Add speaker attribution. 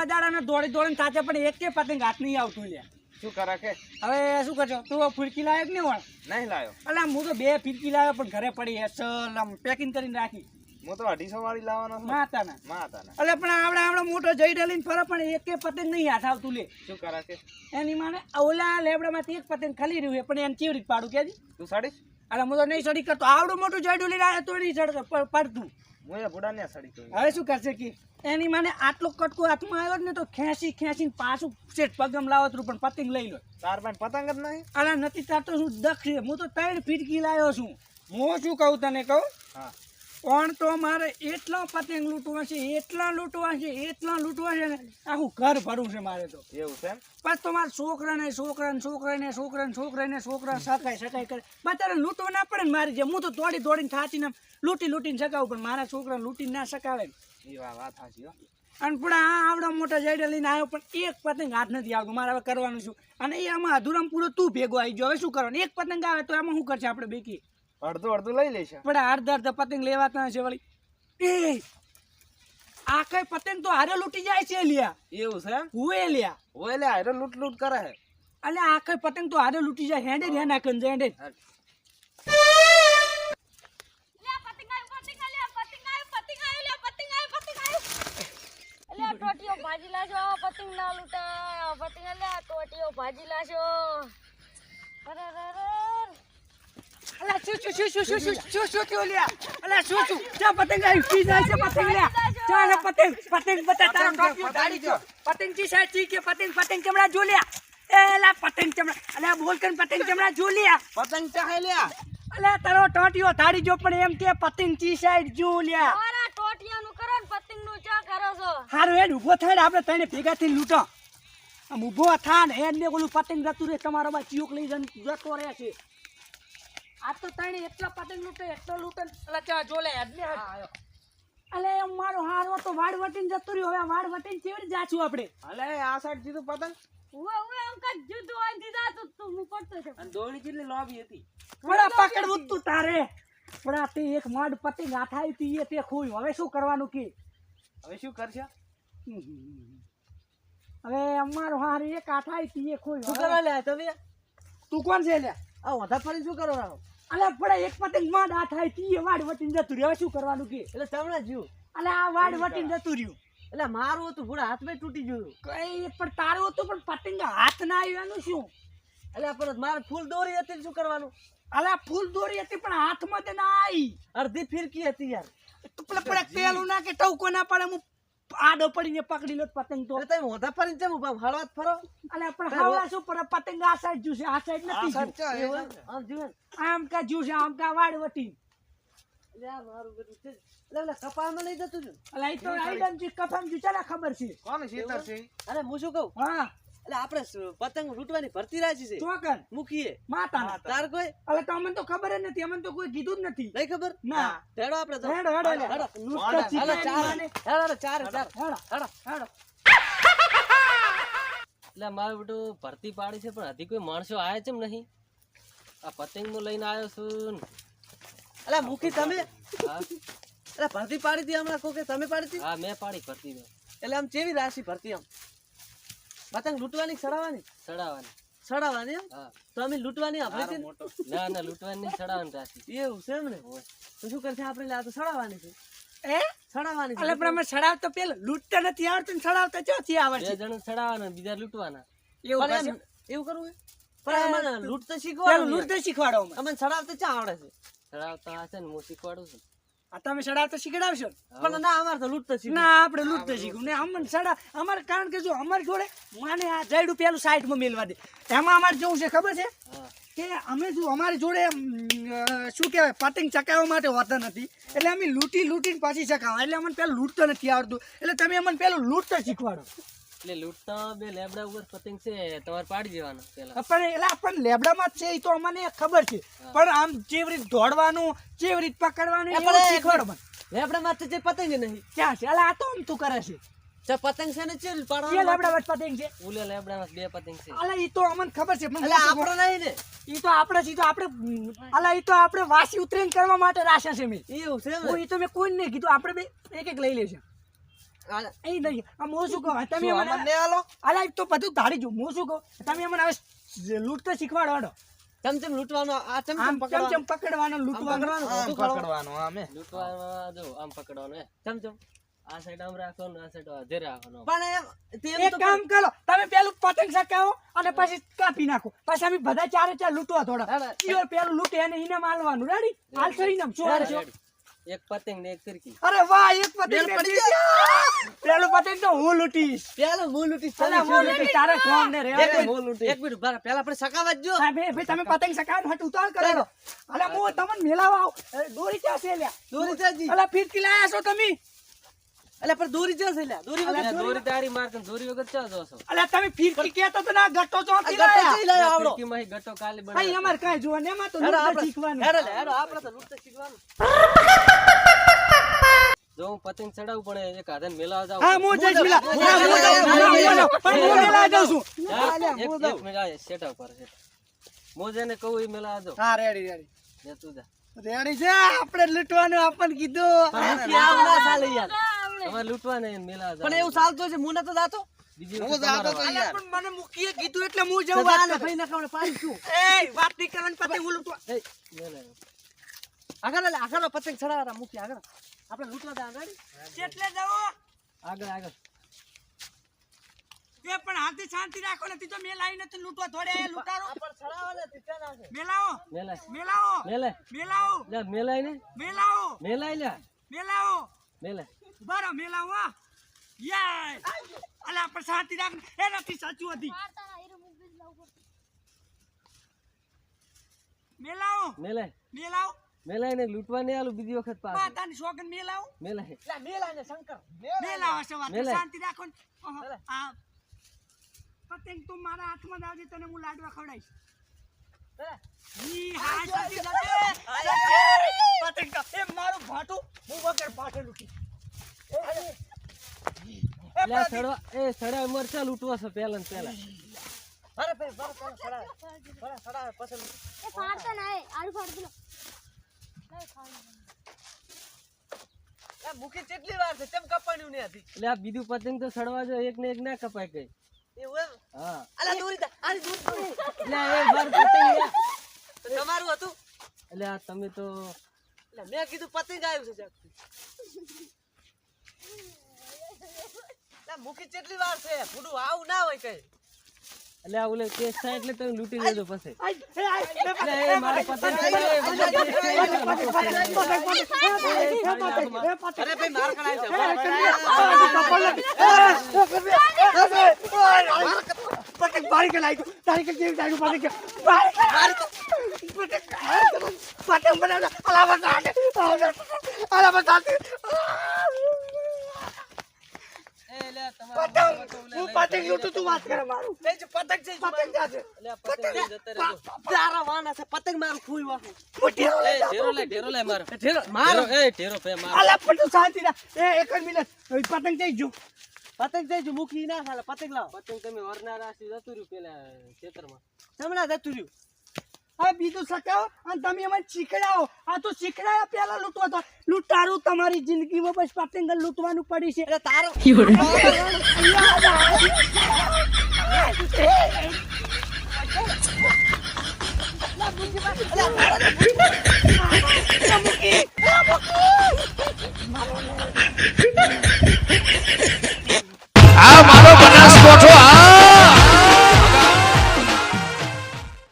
Speaker 1: એવા દાડાને દોડી દોડીને થાચે પણ એક કે પતંગ હાથ નહીં આવતું લે
Speaker 2: શું કરે કે?
Speaker 1: હવે શું કરશો? તું ફિરકી લાયક નહીં હોય
Speaker 2: નહીં લાવ્યો
Speaker 1: એટલે હું તો બે ફિરકી લાવ્યો પણ ઘરે પડી અસલ આમ પેકિંગ કરીને રાખી.
Speaker 2: હું તો અઢીસો વાળી લાવવાનો
Speaker 1: માતાના.
Speaker 2: માતાના.
Speaker 1: એટલે પણ આપણે આપણે મોટો જઈ ડલીને ફરે પણ એક પતંગ નહીં હાથ આવતું લે.
Speaker 2: શું કરે કે?
Speaker 1: એની માને ઓલા લેબડામાંથી એક પતંગ ખાલી રહ્યું પણ એને કેવી રીતે પાડું કે
Speaker 2: તું સાડીશ?
Speaker 1: એટલે હું તો નહીં સડી કરતો. આવડું મોટું જઈ ડોલી આવ્યો તો નહીં સડતો પડતું.
Speaker 2: હું એ બુડા ને સાડી
Speaker 1: હવે શું કરશે કે એની માને આટલો કટકો હાથમાં આવ્યો ને તો ખેંચી ખેંચીને પાછું શેઠ પગમ લાવતરું પણ પતંગ લઈ લો.
Speaker 2: તાર પાસે પતંગ જ નહીં?
Speaker 1: અલા નથી તાર તો શું દક્ષ હું તો ત્રણ ફીટકી લાવ્યો છું. હું શું કહું તને કહું?
Speaker 2: હા.
Speaker 1: પણ તો મારે એટલા પતંગ લૂંટવા છે એટલા લૂંટવા છે એટલા લૂંટવા છે ને આખું ઘર ભરવું છે મારે તો.
Speaker 2: એવું છે પછી
Speaker 1: બસ તો મારા છોકરાને છોકરાને છોકરાને છોકરાને છોકરાને છોકરા સકાય સકાય કરે. બચારે લૂંટવા ના પડે ને મારી જેમ. હું તો દોડી દોડીને થાચીને લૂંટી લૂંટીને સકાવું પણ મારા છોકરા લૂંટીને ના સકાવે ને.
Speaker 2: એ વાત સાચી હો.
Speaker 1: અને પણ આ આવડા મોટા જાયડા લઈને આવ્યો પણ એક પતંગ હાથ નથી આવતો મારે હવે કરવાનું છું અને એ આમાં અધૂરામાં પૂરો તું ભેગો આવી ગયો. હવે શું કરવાનું? એક પતંગ આવે તો એમાં શું કરશે આપણે બેકી?
Speaker 2: અડધું અડધું લઈ લેશે.
Speaker 1: પણ અડધા અડધા પતંગ લેવાતા છે વળી. એ આ કઈ પતંગ તો હારે લૂંટી જાય છે લ્યા.
Speaker 2: એવું છે? એમ
Speaker 1: હુએ લ્યા.
Speaker 2: ઓય લે હારે લૂટ લૂટ કરે હે
Speaker 1: અલે આ કઈ પતંગ તો હારે લૂટી જાય હેડે રે હેના કન હેડે જ.
Speaker 2: હા.
Speaker 3: લે પતંગ આવ્યું પતંગ આવ્યું પતંગ આવ્યું પતંગ આવ્યું લે પતંગ આવ્યું પતંગ આવ્યું લે ટોટીઓ ભાજી લાજો પતંગ ના લૂંટા. પતંગ લે ટોટીઓ ભાજી લાજો અરે અરે.
Speaker 1: અલા શું શું શું શું શું શું શું શું થયું લ્યા? અલા શું શું? ચા પતંગ આવી પી જાય છે પતંગ લ્યા. ચા ને પતંગ પતંગ બતા તારો ટોપિયો ધાડી જો. પતંગ જી. સાઈડ જી કે પતંગ પતંગ ચમડા જો લ્યા? એલા પતંગ ચમડા. અલા બોલ કન પતંગ ચમડા જો લ્યા?
Speaker 2: પતંગ ચાહે લ્યા?
Speaker 1: અલા તારો ટોટિયો ધાડી જો પણ એમ કે પતંગ ચી સાઈડ જો લ્યા.
Speaker 3: મારા ટોટિયાનું કરો ને પતંગનું ચા કરો છો?
Speaker 1: હારું હેડ ઊભો થાય આપણે તને ભેગા થઈને લૂંટો. આમ ઊભો થા ને હેડ ને ઓલું પતંગ જતું રહે તમારો બા ચિયોક લઈ જન જતો રહે છે. આ તો તને એટલા પતંગ લૂટે એટલો લૂટે લચા જોલે ચા જો લે. હેડ ને હેડ. અલે મારો હારો તો વાડ વટીન જતો રહ્યો. હવે વાડ વટીન કેવી રીતે જાશું આપણે?
Speaker 2: અલે આ સાઈડ જીધું પતંગ
Speaker 3: ઉવે ઉવે આમ જીધું હોય દીધા તો તું હું પડતો છે
Speaker 2: અને દોણી કેટલી લોબી હતી.
Speaker 1: પણ આ પકડવું તું તારે. પણ તે એક માડ પતંગ આઠાઈ તી એ તે ખોઈ હવે શું કરવાનું કે?
Speaker 2: હવે શું કરશે?
Speaker 1: હવે અમારો હાર એક આઠાઈ તી ખોયું.
Speaker 2: શું કરવા લે તમે?
Speaker 1: તું કોણ છે લ્યા?
Speaker 2: આ શું કરવાનું
Speaker 1: અલા પડે એક પતંગમાં આ થાય તી એ વાડ વટીને જતું રહ્યું. શું કરવાનું કે?
Speaker 2: એટલે તમને જીવ.
Speaker 1: અલા આ વાડ વટીને જતું રહ્યું.
Speaker 2: એટલે મારું હતું પૂરા હાથમાં તૂટી ગયું.
Speaker 1: કઈ પણ તારું હતું પણ પતંગ હાથ ના આવ્યું એનું શું?
Speaker 2: એટલે પણ મારે ફૂલ દોરી હતી શું કરવાનું?
Speaker 1: અલા ફૂલ દોરી હતી પણ હાથમાં તે ના આવી.
Speaker 2: અડધી ફિરકી હતી યાર.
Speaker 1: તો પેલા ના કે ટવકો ના પડે હું આડો પડીને પકડી લો પતંગ તો.
Speaker 2: તમે મોઢા પર કેમ ઊભા હળવા ફરો.
Speaker 1: અને પણ હળવા શું પર પતંગ આ સાઈડ જુસે આ સાઈડ નથી
Speaker 2: આમ જુએ
Speaker 1: આમ કા જુસે આમ કા વાડવટી ખબર છે?
Speaker 2: કોણ છે? અરે હું શું કઉ
Speaker 1: હા.
Speaker 2: એટલે આપણે પતંગ લૂંટવાની ભરતી રાજી છે
Speaker 1: ચોકન
Speaker 2: મૂકીએ
Speaker 1: માતા
Speaker 2: તાર કોઈ
Speaker 1: અલે તો અમને તો ખબર જ નથી અમને તો કોઈ કીધું જ નથી
Speaker 2: નહીં ખબર
Speaker 1: ના.
Speaker 2: હેડો આપણે તો.
Speaker 1: હેડો, હેડો, હેડો.
Speaker 2: હેડો. ચાર. હેડો, હેડો, ચાર, ચાર.
Speaker 1: હેડો
Speaker 2: હેડો.
Speaker 1: હેડો
Speaker 4: એટલે મારું બેટું ભરતી પાડી છે પણ હજી કોઈ માણસો આવે છે નહીં આ પતંગ હું લઈને આવ્યો છું.
Speaker 2: અલા, મૂકી તમે
Speaker 4: હા
Speaker 2: ભરતી પાડી હતી હમણાં કોકે તમે પાડી હતી
Speaker 4: હા મેં પાડી ભરતી
Speaker 2: એટલે આમ કેવી રાશિ ભરતી આમ પતંગ લૂંટવાની સડાવવાની?
Speaker 4: સડાવવાની.
Speaker 2: સડાવવાની એમ?
Speaker 4: હા.
Speaker 2: તો અમે લૂંટવાની આપણે છે ના
Speaker 4: ના લૂંટવાની નહીં ચડાવવાની રાશી
Speaker 2: એવું છે એમ ને? તો શું કરશે આપણે? આ તો સડાવવાની છે.
Speaker 1: એ
Speaker 2: સડાવવાની
Speaker 1: એટલે પણ અમે સડાવતા પેલા લૂંટતા નથી આવડતું ને સડાવતા ચોથી
Speaker 4: બે
Speaker 1: આવડશે
Speaker 4: જણ સડાવવાના બીજા લૂંટવાના.
Speaker 1: એવું
Speaker 2: એવું કરવું પણ અમને લૂંટ તો શીખવાડો
Speaker 1: લૂંટતા શીખવાડો અમને.
Speaker 2: અમને સડાવતા ચા આવડે છે?
Speaker 4: સડાવતા હશે ને હું શીખવાડું છું.
Speaker 1: આ તમે તો શીખડાવશો?
Speaker 2: પણ ના અમારે તો લૂંટતો શીખ
Speaker 1: ના આપણે લૂંટતો શીખવું. ને અમને સડા અમારે કારણ કે જો અમારી જોડે માને આ જાયડું પેલું સાઈડમાં મેલવા દે. એમાં અમારે જેવું છે ખબર છે? કે અમે જો અમારી જોડે શું કહેવાય પતંગ ચકાવવા માટે હોતા નથી. એટલે અમે લૂંટી લૂંટીને પાછી ચકાવવા એટલે અમને પેલું લૂંટતો નથી આવડતું. એટલે તમે અમને પેલું લૂંટતા શીખવાડો.
Speaker 4: એટલે લૂંટતા બે લેબડા ઉપર પતંગ છે તમારે પાડી દેવાનો પેલા.
Speaker 1: પણ એટલે આપણને લેબડામાં જ છે એ તો અમને ખબર છે. પણ આમ જેવી રીત દોડવાનું જેવી રીત પકડવાનું એવું શીખવાડો મને.
Speaker 2: લેબડામાં તો જે પતંગ નહીં.
Speaker 1: ક્યાં છે? એટલે આ તો આમ તું કરે છે.
Speaker 2: જે પતંગ છે ને ચેલ
Speaker 1: કે
Speaker 2: પાડવાનું
Speaker 1: લેબડા વચ્ચે પતંગ છે.
Speaker 4: ઉલે લેબડામાં બે પતંગ છે.
Speaker 1: અલા એ તો અમને ખબર છે પણ
Speaker 2: આપણે નહીં ને.
Speaker 1: એ તો આપણે ઈ તો આપણે અલા એ તો આપણે વાસી ઉતરીને કરવા માટે રાખ્યા છે મેં.
Speaker 2: એવું છે
Speaker 1: એ તો મેં કોઈ નહીં કીધું આપણે બે એક એક લઈ લેશે એ નહીં આમ હું શું કહું? તમે મને
Speaker 2: આલો?
Speaker 1: અલા તો બધું ધારી જો હું શું કહું? તમે મને હવે લૂંટ તો શીખવાડો
Speaker 2: ચમચમ લૂંટવાનો આ ચમચમ
Speaker 1: આમ
Speaker 2: પકડવાનો?
Speaker 1: ચમચમ પકડવાનો લૂંટવાનો.
Speaker 2: આમ પકડવાનો
Speaker 4: લૂંટવામાં જો આમ પકડવાનું હે
Speaker 2: ચમચમ
Speaker 4: આ સાઈડ આમ રાખવાનું આ સાઈડ અધે રાખવાનું.
Speaker 2: પણ એમ તેમ
Speaker 1: એક કામ કરો તમે પેલું પતંગ સકાવો અને પછી કાપી નાખો. પછી અમે બધા ચારે ચાર લૂંટવા થોડા પેલું લૂંટે એને ઇનામ આલવાનું. રેડી ઇનામ શું હાલશો
Speaker 4: રેડી. એક પતંગ ને એક ફિરકી.
Speaker 1: અરે વાહ એક પતંગ ને. પેલું પતંગ તો હું લૂટીશ.
Speaker 2: પેલો હું લૂટીશ
Speaker 1: અરે હું લૂટીશ તારે કોમ ને રે.
Speaker 2: એક
Speaker 1: દે.
Speaker 2: મિનિટ એક મિનિટ રહો. પેલા આપણે સકાવા જ જો.
Speaker 1: હા, ભાઈ ભાઈ, તમે પતંગ સકાવો હટ ઉતાર કરો. અરે હું તમને મેલાવા આવ. દોરી ક્યાં છે લ્યા?
Speaker 2: દોરી ચાજી
Speaker 1: અલા ફિરકી લાયા છો તમે?
Speaker 2: એટલે પર દોરી ચાલ છે દોરી વગર
Speaker 4: દોરી તારી માર દોરી વગર ચા જોસો
Speaker 1: અલે તમે ફિરકી કેતો તો ના ગટો
Speaker 2: આ
Speaker 1: ચોથી લાયા?
Speaker 2: લાયો આવડો.
Speaker 4: ફિરકીમાં ઈ ગટો કાલે
Speaker 1: ભાઈ અમાર કાઈ જોવા ને માં તો
Speaker 2: હેડો
Speaker 1: શીખવાનું.
Speaker 2: લે, હેડો આપણે તો લૂંટતા શીખવાનું.
Speaker 4: જો હું પતંગ ચડાવું પણ એક હાથે મેલા જાવ
Speaker 1: હા હું જઈશ મેલા હા હું જાઉં. પણ હું મેલા જાઉં છું.
Speaker 4: હા, એક- એક મેલા આ સેટ ઉપર છે હું જેને કહું એ મેલા આજો
Speaker 1: હા રેડી રેડી
Speaker 4: લે તું જા.
Speaker 1: રેડી છે? આપણે લૂંટવાનું આપણને કીધું.
Speaker 2: આવના આવું ચાલે યાર
Speaker 4: તમારે લૂંટવા નહીં મેલા
Speaker 2: પણ એવું ચાલતું છે હું તો જાતો.
Speaker 4: બીજી વખત તમારો વારો.
Speaker 1: પણ મને મૂકીએ કીધું એટલે હું જઉં વાત
Speaker 2: ભાઈ ના કારણે પાડી છું
Speaker 1: એ વાત કરવાની પતંગ હું લૂંટવા
Speaker 4: એ.
Speaker 2: આગળ આગળ પતંગ ચડાવતા મુખી આગળ. આપણે લૂંટવા તા આગળ.
Speaker 1: કેટલે જાઓ.
Speaker 4: આગળ આગળ.
Speaker 1: તે પણ હાથે શાંતિ રાખો નથી તો મેં લાવી નથી લૂંટવા થોડે લૂંટારો.
Speaker 2: પણ
Speaker 4: મેલાય
Speaker 1: મેલાવો
Speaker 4: મેલાય
Speaker 1: મેલાવો
Speaker 4: લે મેલાય ને.
Speaker 1: મેલાવો
Speaker 4: મેલાય લે.
Speaker 1: મેલાવો
Speaker 4: મેલાય
Speaker 1: ઊભા રહો મેલાવો હા યે અલા પણ શાંતિ રાખ એ નથી સાચું હતી મેલાઓ
Speaker 4: મેલે
Speaker 1: મેલાઓ
Speaker 4: મેલાય ને લૂંટવા ને આલું બીજી વખત પાછું
Speaker 1: માતાની શોગન મેલાઓ
Speaker 4: મેલાય
Speaker 2: લે મેલા ને શંકર
Speaker 1: મેલાવો સવાર
Speaker 4: મેલાય.
Speaker 1: શાંતિ રાખો ને. આ પતંગ તું મારા હાથમાં આવજે તને હું લાડવા ખવડાવીશ. પતંગ એ મારું ભાટું હું વગર ભાટે લૂંટી
Speaker 4: લે સડવા એ સડા મરચા લૂંટવા છે પેલા ને પેલા
Speaker 2: અરે ભાઈ બરો બરો ચડાવે બરો ચડાવે પછી
Speaker 3: એ ફાડતા ના એ આડું ફાડતું ના.
Speaker 2: એ મુખી કેટલી વાર છે? તેમ કપાણ્યું ને હતી
Speaker 4: એટલે આ બીજું પતંગ તો સડવા જો એક ને એક ના કપાય ગઈ
Speaker 2: એવું એમ?
Speaker 4: હા.
Speaker 2: અલા દોરી દા આની દૂર દોરી
Speaker 4: એ માર પતંગ લે.
Speaker 2: તમારું હતું?
Speaker 4: એટલે આ તમે તો
Speaker 2: એટલે મેં કીધું પતંગ આવ્યું છે જાગતું. એટલે મુખી કેટલી વાર છે ફૂડું આવું ના હોય કઈ
Speaker 4: એટલે આ ઓલે કેસ થાય એટલે તમે લૂંટી લેજો પછી
Speaker 1: આઈ, એ આઈ, એ
Speaker 4: એટલે એ મારો પતંગ છે, એ બધા કેસ થાય એટલે લૂંટો પછી.
Speaker 2: અરે ભાઈ માર કરાય છે
Speaker 1: પતંગ બારી કે લાગ્યું તારી કે કેવી લાગ્યું પતંગ કે બારી કે પતંગ પતંગ બનાવતા અલા બતાતે અલા બતાતે
Speaker 4: એ લે તમારો
Speaker 1: પતંગ. હું પતંગ લૂટું તું વાત કરે મારું.
Speaker 2: તે જ પતંગ છે
Speaker 1: પતંગ છે
Speaker 4: પતંગ જતે રહેજો.
Speaker 2: તારા વાના છે પતંગ મારું ફૂઈ વાહું.
Speaker 1: મોટી
Speaker 4: એ ઢેરો લે ઢેરો લે માર.
Speaker 2: ઢેરો
Speaker 4: માર? એ ઢેરો પે માર.
Speaker 1: અલા પટુ શાંતિ રાખ. એ એક જ મિનિટ પતંગ જઈ જો
Speaker 2: પતંગ જઈ જો મુખી ના ખાલે પતંગ લાવ.
Speaker 4: પતંગ તમે વરના રાશી જતું રહ્યું પેલા ખેતરમાં.
Speaker 2: હમણાં જતું રહ્યું.
Speaker 1: હવે બીજું સકાવો અને તમે એમાં શીખડાવો. આ તો શીખડાયા પેલા લૂંટવા તો લૂંટારું તમારી જિંદગીમાં બસ પતંગ લૂંટવાનું પડી છે.
Speaker 2: એટલે તારો.
Speaker 1: મારો